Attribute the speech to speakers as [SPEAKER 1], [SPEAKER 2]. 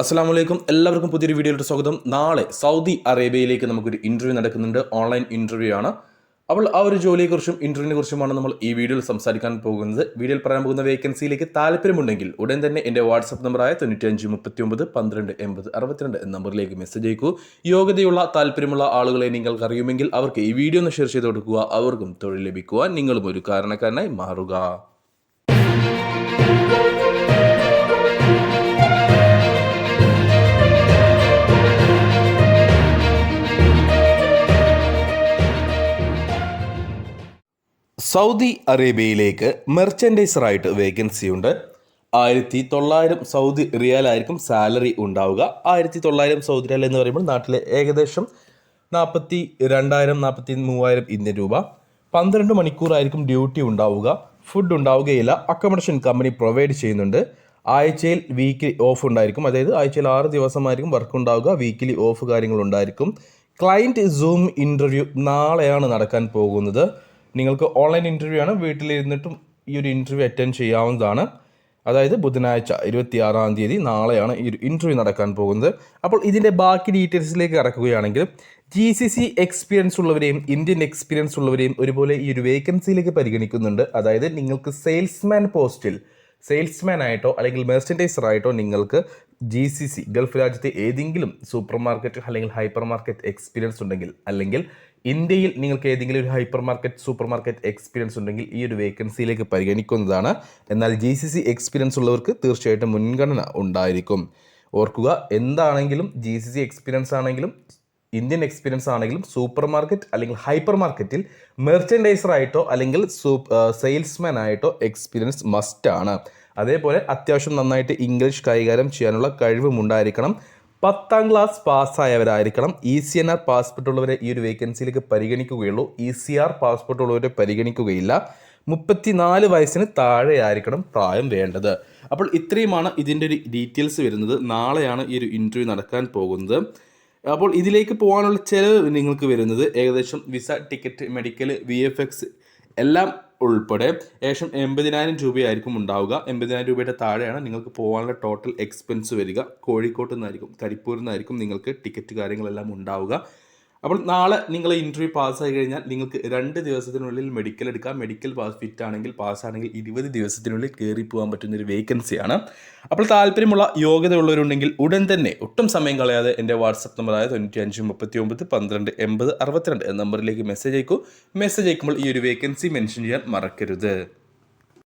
[SPEAKER 1] അസ്സാം വലൈക്കും എല്ലാവർക്കും പുതിയൊരു വീഡിയോയിലോട്ട് സ്വാഗതം. നാളെ സൗദി അറേബ്യയിലേക്ക് നമുക്കൊരു ഇന്റർവ്യൂ നടക്കുന്നുണ്ട്. ഓൺലൈൻ ഇന്റർവ്യൂ ആണ്. അപ്പോൾ ആ ഒരു ജോലിയെക്കുറിച്ചും ഇന്റർവ്യൂവിനെ കുറിച്ചുമാണ് നമ്മൾ ഈ വീഡിയോയിൽ സംസാരിക്കാൻ പോകുന്നത്. വീഡിയോയിൽ പറയാൻ പോകുന്ന വേക്കൻസിയിലേക്ക് താല്പര്യമുണ്ടെങ്കിൽ ഉടൻ തന്നെ എന്റെ വാട്സപ്പ് നമ്പറായ തൊണ്ണൂറ്റഞ്ച് മുപ്പത്തി ഒമ്പത് പന്ത്രണ്ട് എൺപത് അറുപത്തിരണ്ട് എന്ന നമ്പറിലേക്ക് മെസ്സേജ് അയക്കൂ. യോഗ്യതയുള്ള താല്പര്യമുള്ള ആളുകളെ നിങ്ങൾക്ക് അറിയുമെങ്കിൽ അവർക്ക് ഈ വീഡിയോ ഒന്ന് ഷെയർ ചെയ്ത് കൊടുക്കുക. അവർക്കും തൊഴിൽ ലഭിക്കുവാൻ നിങ്ങളും ഒരു കാരണക്കാരനായി മാറുക. സൗദി അറേബ്യയിലേക്ക് മെർച്ചൻഡൈസറായിട്ട് വേക്കൻസി ഉണ്ട്. ആയിരത്തി തൊള്ളായിരം സൗദി റിയാലായിരിക്കും സാലറി ഉണ്ടാവുക. ആയിരത്തി തൊള്ളായിരം സൗദി റിയാൽ എന്ന് പറയുമ്പോൾ നാട്ടിലെ ഏകദേശം നാൽപ്പത്തി രണ്ടായിരം നാൽപ്പത്തി മൂവായിരം ഇന്ത്യൻ രൂപ. പന്ത്രണ്ട് മണിക്കൂറായിരിക്കും ഡ്യൂട്ടി ഉണ്ടാവുക. ഫുഡ് ഉണ്ടാവുകയില്ല. അക്കോമഡേഷൻ കമ്പനി പ്രൊവൈഡ് ചെയ്യുന്നുണ്ട്. ആഴ്ചയിൽ വീക്കിലി ഓഫ് ഉണ്ടായിരിക്കും. അതായത് ആഴ്ചയിൽ ആറ് ദിവസമായിരിക്കും വർക്ക് ഉണ്ടാവുക. വീക്കിലി ഓഫ് കാര്യങ്ങളുണ്ടായിരിക്കും ക്ലയന്റ് സൂം ഇന്റർവ്യൂ നാളെയാണ് നടക്കാൻ പോകുന്നത്. നിങ്ങൾക്ക് ഓൺലൈൻ ഇന്റർവ്യൂ ആണ്. വീട്ടിലിരുന്നിട്ടും ഈ ഒരു ഇന്റർവ്യൂ അറ്റൻഡ് ചെയ്യാവുന്നതാണ്. അതായത് ബുധനാഴ്ച ഇരുപത്തി ആറാം തീയതി നാളെയാണ് ഈ ഒരു ഇന്റർവ്യൂ നടക്കാൻ പോകുന്നത്. അപ്പോൾ ഇതിന്റെ ബാക്കി ഡീറ്റെയിൽസിലേക്ക് കടക്കുകയാണെങ്കിൽ ജി സി സി എക്സ്പീരിയൻസ് ഉള്ളവരെയും ഇന്ത്യൻ എക്സ്പീരിയൻസ് ഉള്ളവരെയും ഒരുപോലെ ഈ ഒരു വേക്കൻസിയിലേക്ക് പരിഗണിക്കുന്നുണ്ട്. അതായത് നിങ്ങൾക്ക് സെയിൽസ്മാൻ പോസ്റ്റിൽ സെയിൽസ്മാൻ ആയിട്ടോ അല്ലെങ്കിൽ മെർച്ചൻഡൈസർ ആയിട്ടോ നിങ്ങൾക്ക് ജി സി സി ഗൾഫ് രാജ്യത്തെ ഏതെങ്കിലും സൂപ്പർ മാർക്കറ്റ് അല്ലെങ്കിൽ ഹൈപ്പർ മാർക്കറ്റ് എക്സ്പീരിയൻസ് ഉണ്ടെങ്കിൽ അല്ലെങ്കിൽ ഇന്ത്യയിൽ നിങ്ങൾക്ക് ഏതെങ്കിലും ഒരു hyper market super market experience ഉണ്ടെങ്കിൽ ഈ ഒരു വേക്കൻസിയിലേക്ക് പരിഗണിക്കുന്നതാണ്. എന്നാൽ ജി സി സി എക്സ്പീരിയൻസ് ഉള്ളവർക്ക് തീർച്ചയായിട്ടും മുൻഗണന ഉണ്ടായിരിക്കും. ഓർക്കുക എന്താണെങ്കിലും ജി സി സി എക്സ്പീരിയൻസ് ആണെങ്കിലും ഇന്ത്യൻ എക്സ്പീരിയൻസ് ആണെങ്കിലും സൂപ്പർ മാർക്കറ്റ് അല്ലെങ്കിൽ ഹൈപ്പർ മാർക്കറ്റിൽ മെർച്ചൻഡൈസർ ആയിട്ടോ അല്ലെങ്കിൽ സെയിൽസ്മാൻ ആയിട്ടോ എക്സ്പീരിയൻസ് മസ്റ്റ് ആണ്. അതേപോലെ അത്യാവശ്യം നന്നായിട്ട് ഇംഗ്ലീഷ് കൈകാര്യം ചെയ്യാനുള്ള കഴിവും ഉണ്ടായിരിക്കണം. പത്താം ക്ലാസ് പാസ്സായവരായിരിക്കണം ഇ സി എൻ ആർ പാസ്പോർട്ടുള്ളവരെ ഈ ഒരു വേക്കൻസിയിലേക്ക് പരിഗണിക്കുകയുള്ളൂ. ഇ സി ആർ പാസ്പോർട്ടുള്ളവരെ പരിഗണിക്കുകയില്ല. മുപ്പത്തിനാല് വയസ്സിന് താഴെ ആയിരിക്കണം പ്രായം വേണ്ടത്. അപ്പോൾ ഇത്രയുമാണ് ഇതിന്റെ ഒരു ഡീറ്റെയിൽസ് വരുന്നത്. നാളെയാണ് ഈ ഒരു ഇന്റർവ്യൂ നടക്കാൻ പോകുന്നത്. അപ്പോൾ ഇതിലേക്ക് പോകാനുള്ള ചിലവ് നിങ്ങൾക്ക് വരുന്നത് ഏകദേശം visa ticket medical V F X എല്ലാം ഉൾപ്പെടെ ഏകദേശം എൺപതിനായിരം രൂപയായിരിക്കും ഉണ്ടാവുക. എൺപതിനായിരം രൂപയുടെ താഴെയാണ് നിങ്ങൾക്ക് പോകാനുള്ള ടോട്ടൽ എക്സ്പെൻസ് വരിക. കോഴിക്കോട്ട് നിന്നായിരിക്കും കരിപ്പൂരിൽ നിന്നായിരിക്കും നിങ്ങൾക്ക് ടിക്കറ്റ് കാര്യങ്ങളെല്ലാം ഉണ്ടാവുക. അപ്പോൾ നാളെ നിങ്ങൾ ഇന്റർവ്യൂ പാസ്സായി കഴിഞ്ഞാൽ നിങ്ങൾക്ക് രണ്ട് ദിവസത്തിനുള്ളിൽ മെഡിക്കൽ എടുക്കാം. മെഡിക്കൽ പാസ് ഫിറ്റ് ആണെങ്കിൽ പാസ്സാണെങ്കിൽ ഇരുപത് ദിവസത്തിനുള്ളിൽ കയറി പോകാൻ പറ്റുന്ന ഒരു വേക്കൻസിയാണ് അപ്പോൾ താല്പര്യമുള്ള യോഗ്യതയുള്ളവരുണ്ടെങ്കിൽ ഉടൻ തന്നെ ഒട്ടും സമയം കളയാതെ എന്റെ വാട്സപ്പ് നമ്പറായ തൊണ്ണൂറ്റി അഞ്ച് മുപ്പത്തി ഒമ്പത് പന്ത്രണ്ട് എൺപത് അറുപത്തിരണ്ട് എന്ന നമ്പറിലേക്ക് മെസ്സേജ് അയക്കൂ. മെസ്സേജ് അയക്കുമ്പോൾ ഈ ഒരു വേക്കൻസി മെൻഷൻ ചെയ്യാൻ മറക്കരുത്.